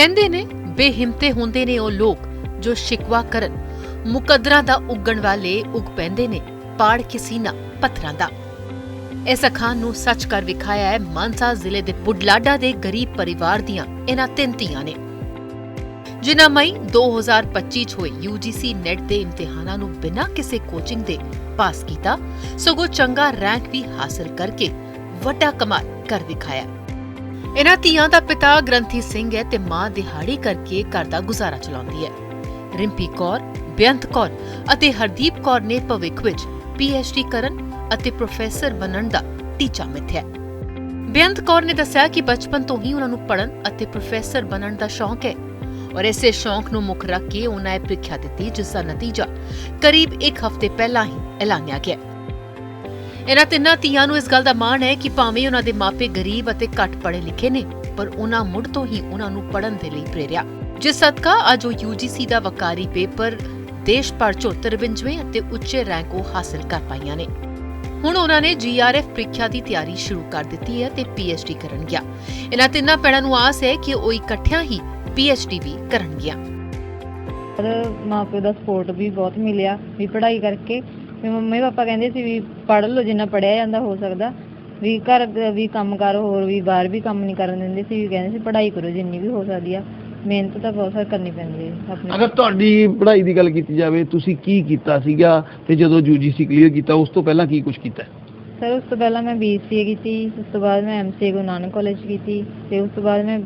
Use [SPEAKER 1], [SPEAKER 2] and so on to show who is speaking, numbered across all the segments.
[SPEAKER 1] ਕਹਿੰਦੇ ਨੇ, ਬੇਹਿੰਮਤੇ ਹੁੰਦੇ ਨੇ ਉਹ ਲੋਕ ਜੋ ਸ਼ਿਕਵਾ ਕਰਨ। ਮੁਕੱਦਰਾਂ ਦਾ ਉੱਗਣ ਵਾਲੇ ਉੱਗ ਪੈਂਦੇ ਨੇ, ਪਾੜ ਕੇ ਪੱਥਰਾਂ ਦਾ। ਇਸ ਅਖਾਣ ਨੂੰ ਸੱਚ ਕਰ ਵਿਖਾਇਆ ਹੈ, ਮਾਨਸਾ ਜ਼ਿਲ੍ਹੇ ਦੇ ਬੁਢਲਾਡਾ ਦੇ ਗਰੀਬ ਪਰਿਵਾਰ ਦੀਆਂ ਇਹਨਾਂ ਤਿੰਨ ਧੀਆਂ ਨੇ। ਜਿਨ੍ਹਾਂ ਮਈ 2025 ਚ ਹੋਏ UGC ਨੈਟ ਦੇ ਇਮਤਿਹਾਨਾਂ ਨੂੰ ਬਿਨਾਂ ਕਿਸੇ ਕੋਚਿੰਗ ਦੇ ਪਾਸ ਕੀਤਾ, ਸਗੋਂ ਚੰਗਾ ਰੈਂਕ ਵੀ ਹਾਸਲ ਕਰਕੇ ਵੱਡਾ ਕਮਾਲ ਕਰ ਦਿਖਾਇਆ ਇਹਨਾਂ ਧੀਆਂ ਦਾ ਪਿਤਾ ਗ੍ਰੰਥੀ ਸਿੰਘ ਹੈ ਤੇ ਮਾਂ ਦਿਹਾੜੀ ਕਰਕੇ ਘਰ ਦਾ ਗੁਜ਼ਾਰਾ ਚਲਾਉਂਦੀ ਹੈ। ਰਿੰਪੀ ਕੌਰ, ਬੇਅੰਤ ਕੌਰ ਅਤੇ ਹਰਦੀਪ ਕੌਰ ਨੇ ਭਵਿੱਖ ਵਿੱਚ ਡੀ ਕਰਨ ਅਤੇ ਪ੍ਰੋਫੈਸਰ ਬਣਨ ਦਾ ਟੀਚਾ ਮਿੱਥਿਆ ਬੇਅੰਤ ਕੌਰ ਨੇ ਦੱਸਿਆ ਕਿ ਬਚਪਨ ਤੋਂ ਹੀ ਉਹਨਾਂ ਨੂੰ ਪੜ੍ਹਨ ਅਤੇ ਪ੍ਰੋਫੈਸਰ ਬਣਨ ਦਾ ਸ਼ੌਂਕ ਹੈ ਔਰ ਇਸੇ ਸ਼ੌਂਕ ਨੂੰ ਮੁੱਖ ਰੱਖ ਕੇ ਉਹਨਾਂ ਇਹ ਪ੍ਰੀਖਿਆ ਦਿੱਤੀ, ਜਿਸ ਦਾ ਨਤੀਜਾ ਕਰੀਬ 1 ਹਫ਼ਤੇ ਪਹਿਲਾਂ ਹੀ ਐਲਾਨਿਆ ਗਿਆ ਇਹਨਾਂ ਤਿੰਨਾਂ ਧੀਆਂ ਨੂੰ ਇਸ ਗੱਲ ਦਾ ਮਾਣ ਹੈ ਕਿ ਭਾਵੇਂ ਉਹਨਾਂ ਦੇ ਮਾਪੇ ਗਰੀਬ ਅਤੇ ਘੱਟ ਪੜ੍ਹੇ ਲਿਖੇ ਨੇ, ਪਰ ਉਹਨਾਂ ਮੁੱਢ ਤੋਂ ਹੀ ਉਹਨਾਂ ਨੂੰ ਪੜ੍ਹਨ ਦੇ ਲਈ ਪ੍ਰੇਰਿਆ। ਜਿਸ ਸਦਕਾ ਅੱਜ ਉਹ UGC ਦਾ ਵਕਾਰੀ ਪੇਪਰ ਦੇਸ਼ ਭਰ 'ਚੋਂ 53ਵੇਂ ਅਤੇ ਉੱਚੇ ਰੈਂਕ ਉਹ ਹਾਸਲ ਕਰ ਪਾਈਆਂ ਨੇ। ਹੁਣ ਉਹਨਾਂ ਨੇ GRF ਪ੍ਰੀਖਿਆ ਦੀ ਤਿਆਰੀ ਸ਼ੁਰੂ ਕਰ ਦਿੱਤੀ ਹੈ ਤੇ PhD ਕਰਨਗੀਆਂ ਇਹਨਾਂ ਤਿੰਨਾਂ ਭੈਣਾਂ ਨੂੰ ਆਸ ਹੈ ਕਿ ਉਹ ਇਕੱਠਿਆਂ ਹੀ PhD ਵੀ ਕਰਨਗੀਆਂ।
[SPEAKER 2] ਪਰ ਮਾਪੇ ਦਾ ਸਪੋਰਟ ਵੀ ਬਹੁਤ ਮਿਲਿਆ, ਵੀ ਪੜ੍ਹਾਈ ਕਰਕੇ ਵੀ ਮੰਮੀ ਪਾਪਾ ਕਹਿੰਦੇ ਸੀ ਵੀ ਪੜ੍ਹ ਲਓ ਜਿੰਨਾ ਪੜਿਆ ਜਾਂਦਾ ਹੋ ਸਕਦਾ। ਵੀ ਘਰ ਦ- ਵੀ ਕੰਮ ਕਰ ਹੋਰ ਵੀ ਬਾਹਰ ਵੀ ਕੰਮ ਨਹੀਂ ਕਰਨ ਦਿੰਦੇ ਸੀ ਵੀ ਕਹਿੰਦੇ ਸੀ ਪੜ੍ਹਾਈ ਕਰੋ ਜਿੰਨੀ ਵੀ ਹੋ ਸਕਦੀ ਆ। ਮਿਹਨਤ ਤਾਂ ਬਹੁਤ ਸਾਰੀ ਕਰਨੀ ਪੈਂਦੀ ਹੈ ਆਪਣੇ।
[SPEAKER 3] ਅਗਰ ਤੁਹਾਡੀ ਪੜ੍ਹਾਈ ਦੀ ਗੱਲ ਕੀਤੀ ਜਾਵੇ ਤੁਸੀਂ ਕੀ ਕੀਤਾ ਸੀਗਾ ਤੇ ਜਦੋਂ ਯੂਜੀਸੀ ਕਲੀਅਰ ਕੀਤਾ ਉਸ ਤੋਂ ਪਹਿਲਾਂ ਕੀ ਕੁਝ ਕੀਤਾ?
[SPEAKER 2] ਸਰ ਉਸ ਤੋਂ ਪਹਿਲਾਂ ਮੈਂ BCA ਕੀਤੀ ਉਸ ਤੋਂ ਬਾਅਦ ਮੈਂ MCA ਗੁਰੂ ਨਾਨਕ ਕਾਲਜ ਕੀਤੀ ਤੇ ਉਸ ਤੋਂ ਬਾਅਦ ਮੈਂ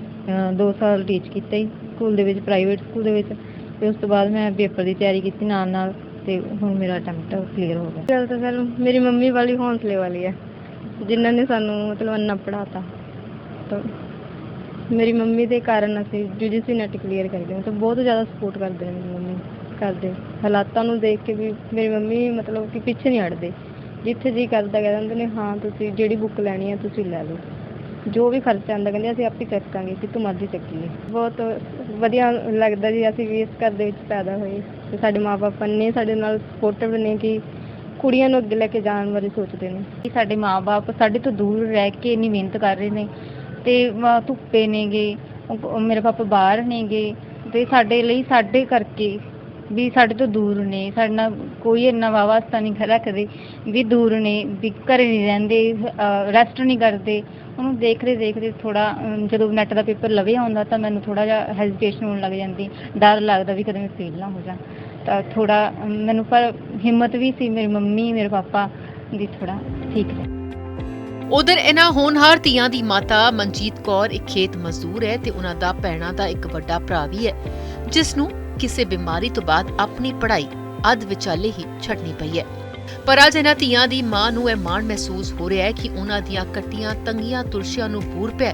[SPEAKER 2] 2 ਸਾਲ ਟੀਚ ਕੀਤਾ ਜੀ ਸਕੂਲ ਦੇ ਵਿੱਚ ਪ੍ਰਾਈਵੇਟ ਸਕੂਲ ਦੇ ਵਿੱਚ। ਤੇ ਉਸ ਤੋਂ ਬਾਅਦ ਮੈਂ ਪੇਪਰ ਦੀ ਤਿਆਰੀ ਕੀਤੀ ਨਾਲ ਨਾਲ ਤੇ ਹੁਣ ਮੇਰਾ ਅਟੈਂਪਟ ਕਲੀਅਰ ਹੋ ਗਿਆ।
[SPEAKER 4] ਗੱਲ ਤਾਂ ਸਰ, ਮੇਰੀ ਮੰਮੀ ਵਾਲੀ ਹੌਸਲੇ ਵਾਲੀ ਹੈ। ਜਿਨ੍ਹਾਂ ਨੇ ਸਾਨੂੰ ਮਤਲਬ ਇੰਨਾ ਪੜਾਤਾ ਤਾਂ ਮੇਰੀ ਮੰਮੀ ਦੇ ਕਾਰਨ ਅਸੀਂ ਯੂਜੀਸੀ ਨੈਟ ਕਲੀਅਰ ਕਰ ਗਏ ਮਤਲਬ ਬਹੁਤ ਜ਼ਿਆਦਾ ਸਪੋਰਟ ਕਰਦੇ ਨੇ ਮੇਰੀ ਮੰਮੀ ਕਰਦੇ। ਹਾਲਾਤਾਂ ਨੂੰ ਦੇਖ ਕੇ ਵੀ ਮੇਰੀ ਮੰਮੀ ਮਤਲਬ ਕਿ ਪਿੱਛੇ ਨਹੀਂ ਹਟਦੇ। ਜਿੱਥੇ ਜੀ ਕਰਦਾ, ਕਹਿ ਨੇ, ਹਾਂ, ਤੁਸੀਂ ਜਿਹੜੀ ਬੁੱਕ ਲੈਣੀ ਹੈ, ਤੁਸੀਂ ਲੈ ਲਓ। ਜੋ ਵੀ ਖਰਚਾ ਆਉਂਦਾ, ਕਹਿੰਦੇ ਅਸੀਂ ਆਪੇ ਚੱਕਾਂਗੇ ਕਿ ਤੂੰ ਮਰਜ਼ੀ ਚੱਕੀਏ ਬਹੁਤ ਵਧੀਆ ਲੱਗਦਾ ਜੀ, ਅਸੀਂ ਵੀ ਇਸ ਘਰ ਦੇ ਵਿੱਚ ਪੈਦਾ ਹੋਏ। ਤੇ ਸਾਡੇ ਮਾਪੇ ਨੇ ਸਾਡੇ ਨਾਲ ਸਪੋਰਟਿਵ ਨੇ ਕਿ ਕੁੜੀਆਂ ਨੂੰ ਅੱਗੇ ਲੈ ਕੇ ਜਾਣ ਬਾਰੇ ਸੋਚਦੇ ਨੇ।
[SPEAKER 2] ਕਿ ਸਾਡੇ ਮਾਪੇ ਸਾਡੇ ਤੋਂ ਦੂਰ ਰਹਿ ਕੇ ਇੰਨੀ ਮਿਹਨਤ ਕਰ ਰਹੇ ਨੇ, ਤੇ ਮ- ਧੁੱਪੇ ਨੇਗੇ, ਉਹ- ਉਹ ਮੇਰੇ ਪਾਪਾ ਬਾਹਰ ਨੇਗੇ, ਤੇ ਸਾਡੇ ਲਈ ਸਾਡੇ ਕਰਕੇ ਵੀ ਸਾਡੇ ਤੋਂ ਦੂਰ ਨੇ। ਸਾਡੇ ਨਾਲ ਕੋਈ ਇੰਨਾ ਵਾਵਾਸਤਾ ਨਹੀਂ ਰੱਖਦੇ, ਵੀ ਦੂਰ ਨੇ, ਵੀ ਘਰੇ ਨਹੀਂ ਰਹਿੰਦੇ ਰੈਸਟ ਨਹੀਂ ਕਰਦੇ। ਉਹਨੂੰ ਦੇਖਦੇ ਦੇਖਦੇ ਥੋੜਾ ਜਦੋਂ ਨੈਟ ਦਾ ਪੇਪਰ ਲਵੇ ਆਉਂਦਾ ਤਾਂ ਮੈਨੂੰ ਥੋੜਾ ਜਿਹਾ ਹੈਜ਼ਿਟੇਸ਼ਨ ਹੋਣ ਲੱਗ ਜਾਂਦੀ, ਡਰ ਲੱਗਦਾ ਵੀ ਕਦੇ ਮੈਂ ਫੇਲ ਨਾ ਹੋ ਜਾ। ਤਾਂ ਥੋੜਾ ਮੈਨੂੰ ਪਰ ਹਿੰਮਤ ਵੀ ਸੀ ਮੇਰੀ ਮੰਮੀ, ਮੇਰੇ ਪਾਪਾ ਦੀ ਥੋੜਾ ਠੀਕ ਹੈ
[SPEAKER 1] ਉਧਰ ਇਹਨਾਂ ਹੋਣਹਾਰ ਧੀਆਂ ਦੀ ਮਾਤਾ ਮਨਜੀਤ ਕੌਰ ਇੱਕ ਖੇਤ ਮਜ਼ਦੂਰ ਹੈ ਤੇ ਉਹਨਾਂ ਦਾ ਭੈਣਾਂ ਦਾ ਇੱਕ ਵੱਡਾ ਭਰਾ ਵੀ ਹੈ ਜਿਸ ਨੂੰ ਕਿਸੇ ਬਿਮਾਰੀ ਤੋਂ ਬਾਅਦ ਆਪਣੀ ਪੜ੍ਹਾਈ ਅੱਧ ਵਿਚਾਲੇ ਹੀ ਛੱਡਣੀ ਪਈ ਹੈ। ਪਰ ਅੱਜ ਇਹਨਾਂ ਧੀਆਂ ਦੀ ਮਾਂ ਨੂੰ ਇਹ ਮਾਣ ਮਹਿਸੂਸ ਹੋ ਰਿਹਾ ਹੈ ਕਿ ਉਹਨਾਂ ਦੀਆਂ ਕੱਟੀਆਂ ਤੰਗੀਆਂ ਤੁਰਸ਼ੀਆਂ ਨੂੰ ਬੂਰ ਪਿਆ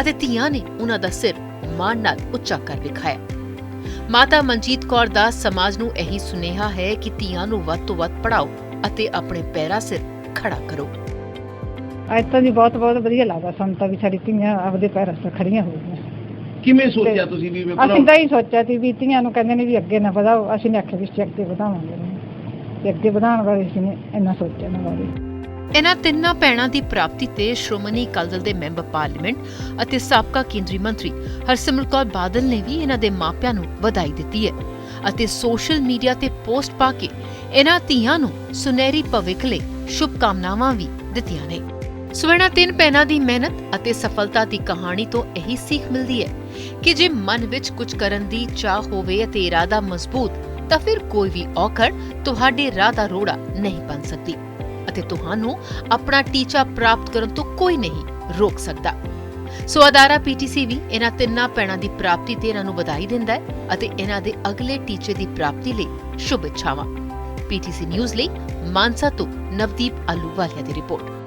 [SPEAKER 1] ਅਤੇ ਧੀਆਂ ਨੇ ਉਹਨਾਂ ਦਾ ਸਿਰ ਮਾਣ ਨਾਲ ਉੱਚਾ ਕਰ ਵਿਖਾਇਆ ਮਾਤਾ ਮਨਜੀਤ ਕੌਰ ਦਾ ਸਮਾਜ ਨੂੰ ਇਹੀ ਸੁਨੇਹਾ ਹੈ ਕਿ ਧੀਆਂ ਨੂੰ ਵੱਧ ਤੋਂ ਵੱਧ ਪੜ੍ਹਾਓ ਅਤੇ ਆਪਣੇ ਪੈਰਾਂ ਸਿਰ ਖੜਾ ਕਰੋ।
[SPEAKER 5] ਅੱਜ ਤਾਂ ਜੀ ਬਹੁਤ ਬਹੁਤ ਵਧੀਆ ਲੱਗਦਾ ਸਾਨੂੰ ਤਾਂ ਵੀ ਸਾਡੀ ਧੀਆਂ ਆਪਦੇ ਪੈਰਾਂ 'ਤੇ ਖੜੀਆਂ ਹੋ ਗਈਆਂ।
[SPEAKER 3] ਕਿਵੇਂ ਸੋਚਿਆ ਤੁਸੀਂ ਵੀ ਮੈਂ
[SPEAKER 5] ਅਸੀਂ? ਤਾਂ ਹੀ ਸੋਚਿਆ ਸੀ ਵੀ ਧੀਆਂ ਨੂੰ ਕਹਿੰਦੇ ਨੇ ਵੀ ਅੱਗੇ ਨਾ ਵਧਾਓ ਅਸੀਂ ਨੇ ਆਖਿਆ ਵੀ ਅੱਗੇ ਵਧਾਵਾਂਗੇ। ਤੇ ਅੱਗੇ ਵਧਾਉਣ ਬਾਰੇ ਅਸੀਂ ਨੇ ਇੰਨਾ ਸੋਚਿਆ ਨਾ ਬਾਰੇ।
[SPEAKER 1] ਇਹਨਾਂ ਤਿੰਨਾਂ ਭੈਣਾਂ ਦੀ ਪ੍ਰਾਪਤੀ ਤੇ ਸ਼੍ਰੋਮਣੀ ਅਕਾਲੀ ਦਲ ਦੇ ਮੈਂਬਰ ਪਾਰਲੀਮੈਂਟ ਅਤੇ ਸਾਬਕਾ ਕੇਂਦਰੀ ਮੰਤਰੀ ਹਰਸਿਮਰਤ ਕੌਰ ਬਾਦਲ ਨੇ ਵੀ ਇਹਨਾਂ ਦੇ ਮਾਪਿਆਂ ਨੂੰ ਵਧਾਈ ਦਿੱਤੀ ਹੈ ਅਤੇ ਸੋਸ਼ਲ ਮੀਡੀਆ ਤੇ ਪੋਸਟ ਪਾ ਕੇ ਇਹਨਾਂ ਧੀਆਂ ਨੂੰ ਸੁਨਹਿਰੀ ਭਵਿੱਖ ਲਈ ਸ਼ੁਭਕਾਮਨਾਵਾਂ ਵੀ ਦਿੱਤੀਆਂ ਨੇ। ਸਵਰਣਾ ਤਿੰਨ ਭੈਣਾਂ ਦੀ ਮਿਹਨਤ ਅਤੇ ਸਫਲਤਾ ਦੀ ਕਹਾਣੀ ਤੋਂ ਇਹੀ ਸਿੱਖ ਮਿਲਦੀ ਹੈ ਕਿ ਜੇ ਮਨ ਵਿੱਚ ਕੁਝ ਕਰਨ ਦੀ ਚਾਹ ਹੋਵੇ ਅਤੇ ਇਰਾਦਾ ਮਜ਼ਬੂਤ ਤਾਂ ਫਿਰ ਕੋਈ ਵੀ ਔਕੜ ਤੁਹਾਡੇ ਰਾਹ ਦਾ ਰੋੜਾ ਨਹੀਂ ਬਣ ਸਕਦੀ ਅਤੇ ਤੁਹਾਨੂੰ ਆਪਣਾ ਟੀਚਾ ਪ੍ਰਾਪਤ ਕਰਨ ਤੋਂ ਕੋਈ ਨਹੀਂ ਰੋਕ ਸਕਦਾ। ਸੋ ਅਦਾਰਾ ਪੀਟੀਸੀ ਵੀ ਇਹਨਾਂ ਤਿੰਨਾਂ ਪੈਣਾ ਦੀ ਪ੍ਰਾਪਤੀ ਤੇ ਇਹਨਾਂ ਨੂੰ ਵਧਾਈ ਦਿੰਦਾ ਹੈ ਅਤੇ ਇਹਨਾਂ ਦੇ ਅਗਲੇ ਟੀਚੇ ਦੀ ਪ੍ਰਾਪਤੀ ਲਈ ਸ਼ੁਭ ਇੱਛਾਵਾਂ ਪੀਟੀਸੀ ਨਿਊਜ਼ ਲਈ ਮਾਨਸਾ ਤੋਂ ਨਵਦੀਪ ਆਲੂਵਾਲੀਆ ਦੀ ਰਿਪੋਰਟ।